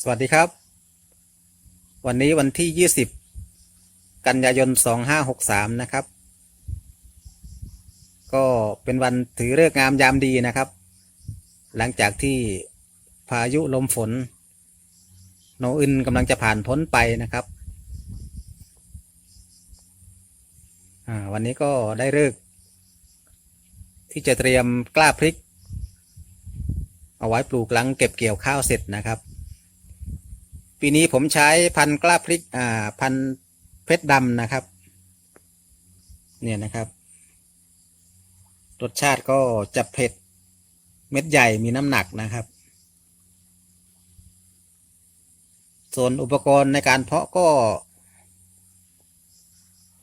สวัสดีครับ วันนี้วันที่ 20 กันยายน 2563 นะครับ ก็เป็นวันถือฤกษ์งามยามดีนะครับ หลังจากที่พายุลมฝน โนอึนกำลังจะผ่านพ้นไปนะครับวันนี้ก็ได้เลิก ที่จะเตรียมกล้าพริก เอาไว้ปลูกหลังเก็บเกี่ยวข้าวเสร็จนะครับ ปีนี้ผมใช้พันกล้าพริกอ่าพันเพชรดำนะครับ เนี่ยนะครับรสชาติก็จะเผ็ดเม็ดใหญ่มีน้ำหนักนะครับ ส่วนอุปกรณ์ในการเพาะก็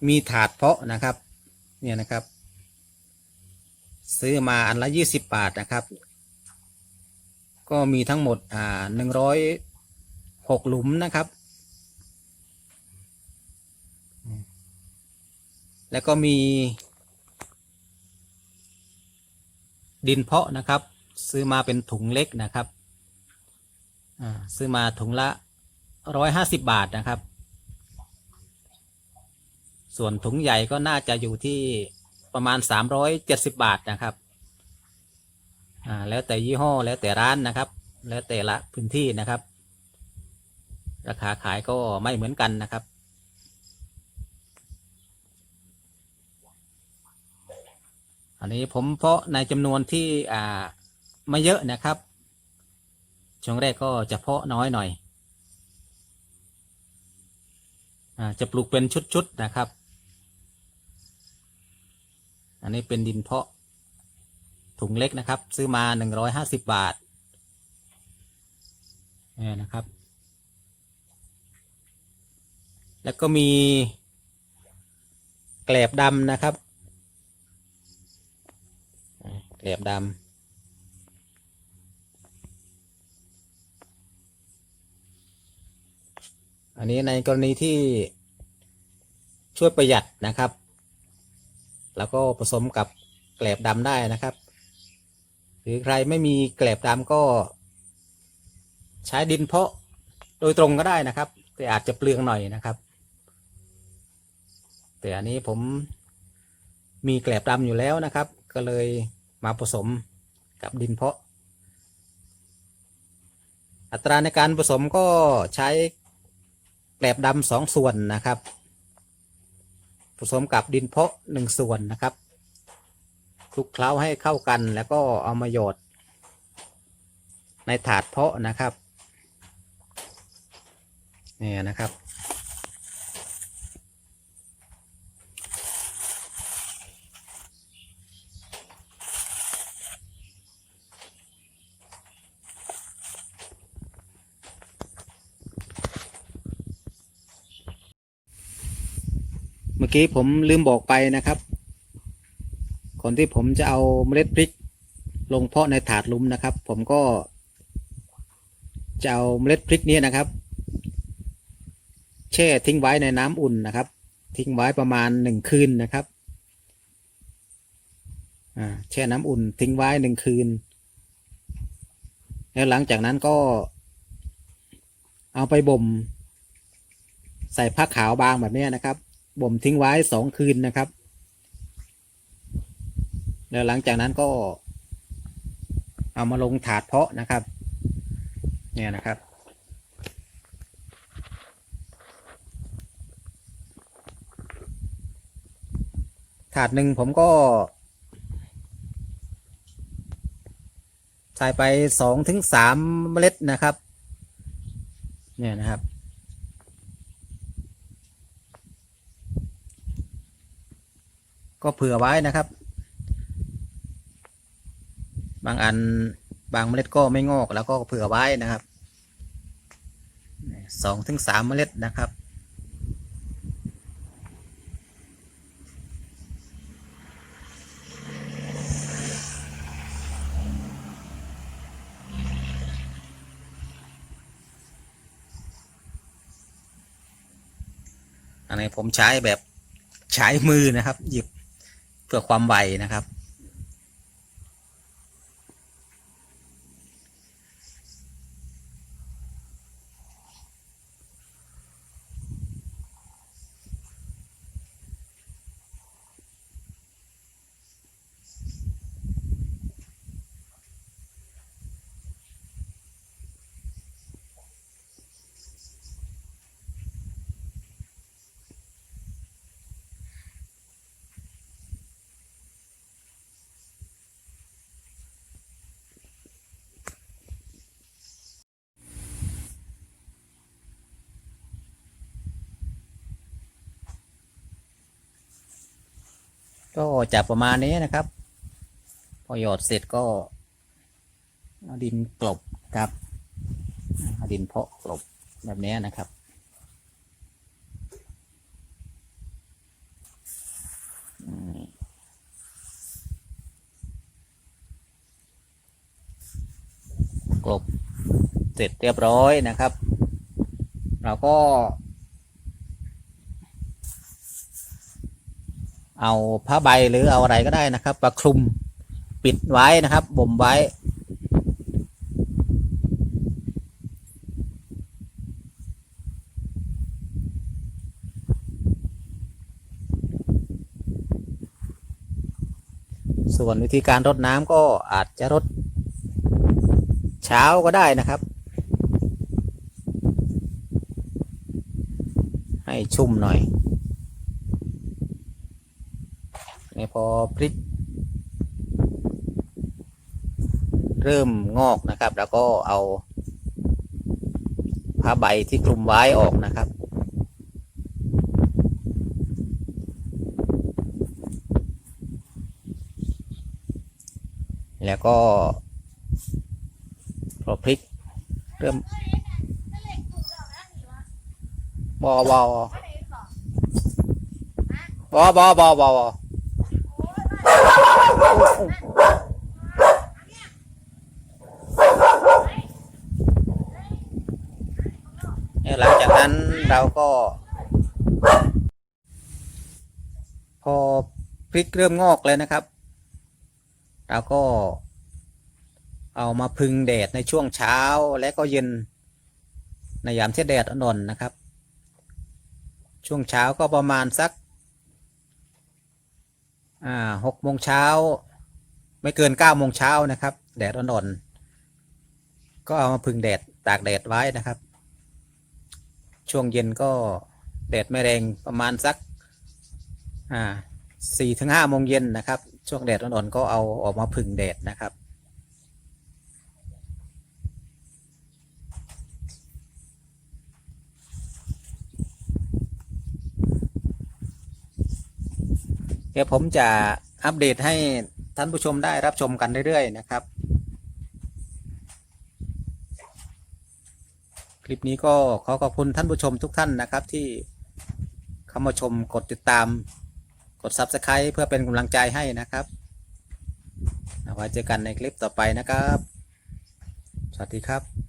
มีถาดเพาะนะครับ เนี่ยนะครับ ซื้อมาอันละยี่สิบบาทนะครับ ก็มีทั้งหมดอ่าหนึ่งร้อย หกหลุมนะครับ แล้วก็มี ดินเพาะนะครับ ซื้อมาเป็นถุงเล็กนะครับซื้อมาถุงละร้อยห้าสิบบาทนะครับ ส่วนถุงใหญ่ก็น่าจะอยู่ที่ประมาณสามร้อยเจ็ดสิบบาทนะครับอ่าแล้วแต่ยี่ห้อแล้วแต่ร้านนะครับ แล้วแต่ละพื้นที่นะครับ ราคาขายก็ไม่เหมือนกันนะครับ อันนี้ผมเพาะในจำนวนที่อ่าไม่เยอะนะครับ ช่วงแรกก็จะเพาะน้อยหน่อยอจะปลูกเป็นชุดๆนะครับ อันนี้เป็นดินเพาะถุงเล็กนะครับ ซื้อมาหนึ่งร้อยห้าสิบบาทเนี่ยนะครับ แล้วก็มี แกลบดำนะครับ แกลบดำอันนี้ในกรณีที่ช่วยประหยัดนะครับ แล้วก็ผสมกับแกลบดำได้นะครับ หรือใครไม่มีแกลบดำก็ ใช้ดินเพาะโดยตรงก็ได้นะครับ แต่อาจจะเปลืองหน่อยนะครับ แต่อันนี้ผมมีแกลบดำอยู่แล้วนะครับ ก็เลยมาผสมกับดินเพาะ อัตราในการผสมก็ใช้แกลบดำสองส่วนนะครับ ผสมกับดินเพาะหนึ่งส่วนนะครับคลุกเคล้าให้เข้ากันแล้วก็เอามาหยดในถาดเพาะนะครับนี่นะครับ มื่อกี้ผมลืมบอกไปนะครับก่อนที่ผมจะเอาเมล็ดพริก ลงเพาะในถาดลุมนะครับ ผมก็ จะเอาเมล็ดพริกนี้นะครับ แช่ทิ้งไว้ในน้ำอุ่นนะครับ ทิ้งไว้ประมาณหนึ่งคืนนะครับแช่น้ำอุ่นทิ้งไว้หนึ่งคืน แล้วหลังจากนั้นก็ เอาไปบ่ม ใส่ผ้าขาวบางแบบนี้นะครับ บ่มทิ้งไว้สองคืนนะครับ แล้วหลังจากนั้นก็ เอามาลงถาดเพาะนะครับ เนี่ยนะครับ ถาดหนึ่งผมก็ใส่ไปสองถึงสามเมล็ดนะครับ เนี่ยนะครับ ก็เผื่อไว้นะครับ บางอันบางเมล็ดก็ไม่งอกแล้วก็เผื่อไว้นะครับสองถึงสามเมล็ดนะครับ อันนี้ผมใช้แบบใช้มือนะครับ หยิบ เพื่อความไวนะครับ ก็จะประมาณนี้นะครับ พอหยอดเสร็จก็ดินกลบครับดินเพาะกลบแบบนี้นะครับกลบเสร็จเรียบร้อยนะครับ เราก็ เอาผ้าใบหรือเอาอะไรก็ได้นะครับมาคลุมปิดไว้นะครับบ่มไว้ ส่วนวิธีการรดน้ำก็อาจจะรดเช้าก็ได้นะครับ ให้ชุ่มหน่อย นี่พอพริก เริ่มงอกนะครับ แล้วก็เอาผ้าใบที่คลุมไว้ออกนะครับ แล้วก็พอพริกเริ่มบอบอบอบอบอบอบอเนี่ย หลังจากนั้นเราก็ พอพริกเริ่มงอกเลยนะครับ เราก็ เอามาพึงแดดในช่วงเช้าและก็เย็น ในยามที่แดดอ่อนนะครับ ช่วงเช้าก็ประมาณสักหกโมงเช้า ไม่เกินเก้าโมงเช้านะครับ แดดอ่อนๆก็เอามาพึงแดดตากแดดไว้นะครับ ช่วงเย็นก็แดดไม่แรงประมาณสักอ่าสี่ถึงห้าโมงเย็นนะครับ ช่วงแดดอ่อนๆก็เอาออกมาพึ่งแดดนะครับ เดี๋ยวผมจะอัปเดตให้ท่านผู้ชมได้รับชมกันเรื่อยๆนะครับ ลิปนี้ก็ขอขอบคุณท่านผู้ชมทุกท่านนะครับที่เข้ามาชมกดติดตาม กด Subscribe เพื่อเป็นกำลังใจให้นะครับไว้เจอกันในคลิปต่อไปนะครับ สวัสดีครับ